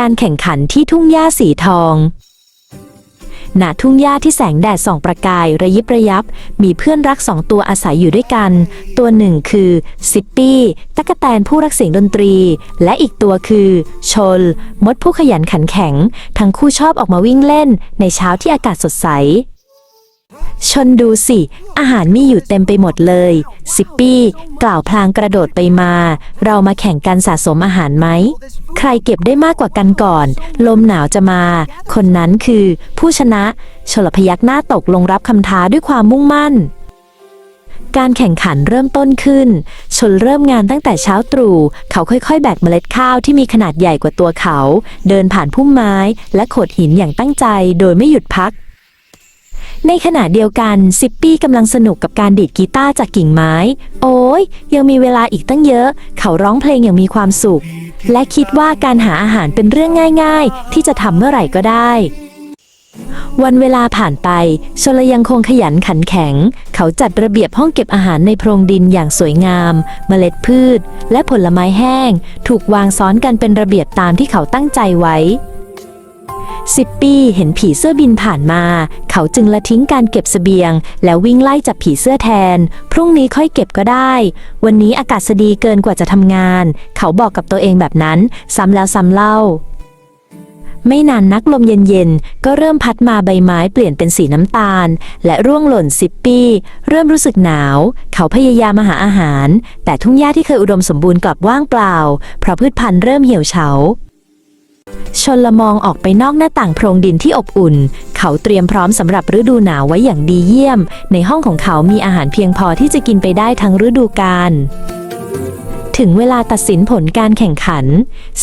การแข่งขันที่ทุ่งหญ้าสีทองณทุ่งหญ้าที่แสงแดดส่องประกายระยิบระยับ มีเพื่อนรักสองตัวอาศัยอยู่ด้วยกัน ตัวหนึ่งคือซิปปี้ตะกะแตนผู้รักเสียงดนตรี และอีกตัวคือ ชน มดผู้ขยันขันแข็ง ทั้งคู่ชอบออกมาวิ่งเล่น ในเช้าที่อากาศสดใส ชนดูสิ อาหารมีอยู่เต็มไปหมดเลย ซิปปี้ กล่าวพลางกระโดดไปมา เรามาแข่งกันสะสมอาหารไหม ใครเก็บได้มากกว่ากันก่อน ลมหนาวจะมา คนนั้นคือผู้ชนะ ชลพยักหน้าตกลงรับคำท้าด้วยความมุ่งมั่น การแข่งขันเริ่มต้นขึ้น ชนเริ่มงานตั้งแต่เช้าตรู่ เขาค่อยๆ แบกเมล็ดข้าวที่มีขนาดใหญ่กว่าตัวเขา เดินผ่านพุ่มไม้ และโขดหินอย่างตั้งใจ โดยไม่หยุดพัก ในขณะเดียวกันซิปปี้กำลังสนุกกับการดีดกีตาร์จากกิ่งไม้ โอ้ยยังมีเวลาอีกตั้งเยอะ เขาร้องเพลงอย่างมีความสุข และคิดว่าการหาอาหารเป็นเรื่องง่าย ๆ ที่จะทำเมื่อไหร่ก็ได้ วันเวลาผ่านไปชลยังคงขยันขันแข็ง เขาจัดระเบียบห้องเก็บอาหารในโพรงดินอย่างสวยงาม เมล็ดพืช และผลไม้แห้ง ถูกวางซ้อนกันเป็นระเบียบตามที่เขาตั้งใจไว้ สิบปีเห็นผีเสื้อบินผ่านมา เขาจึงละทิ้งการเก็บเสบียง แล้ววิ่งไล่จับผีเสื้อแทน พรุ่งนี้ค่อยเก็บก็ได้ วันนี้อากาศดีเกินกว่าจะทำงาน เขาบอกกับตัวเองแบบนั้น ซ้ำแล้วซ้ำเล่า ไม่นานนักลมเย็นๆ ก็เริ่มพัดมาใบไม้เปลี่ยนเป็นสีน้ำตาล และร่วงหล่นสิบปีเริ่มรู้สึกหนาว เขาพยายามมาหาอาหาร แต่ทุ่งหญ้าที่เคยอุดมสมบูรณ์กลับว่างเปล่า เพราะพืชพันธุ์เริ่มเหี่ยวเฉา ชนละมองออกไปนอกหน้าต่างโพรงดินที่อบอุ่น เขาเตรียมพร้อมสำหรับฤดูหนาวไว้อย่างดีเยี่ยม ในห้องของเขามีอาหารเพียงพอที่จะกินไปได้ทั้งฤดูกาลถึงเวลาตัดสินผลการแข่งขัน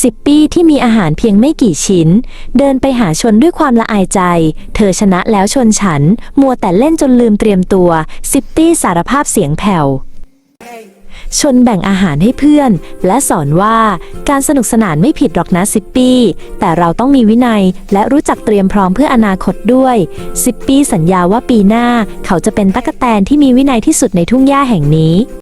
สิบปี้ที่มีอาหารเพียงไม่กี่ชิ้น เดินไปหาชนด้วยความละอายใจ เธอชนะแล้วชนฉัน มัวแต่เล่นจนลืมเตรียมตัว สิบปี้สารภาพเสียงแผ่ว ชนแบ่งอาหารให้เพื่อน และสอนว่าการสนุกสนานไม่ผิดหรอกนะซิปปี้แต่เราต้องมีวินัย และรู้จักเตรียมพร้อมเพื่ออนาคตด้วย ซิปปี้สัญญาว่าปีหน้า เขาจะเป็นตั๊กแตนที่มีวินัยที่สุดในทุ่งหญ้าแห่งนี้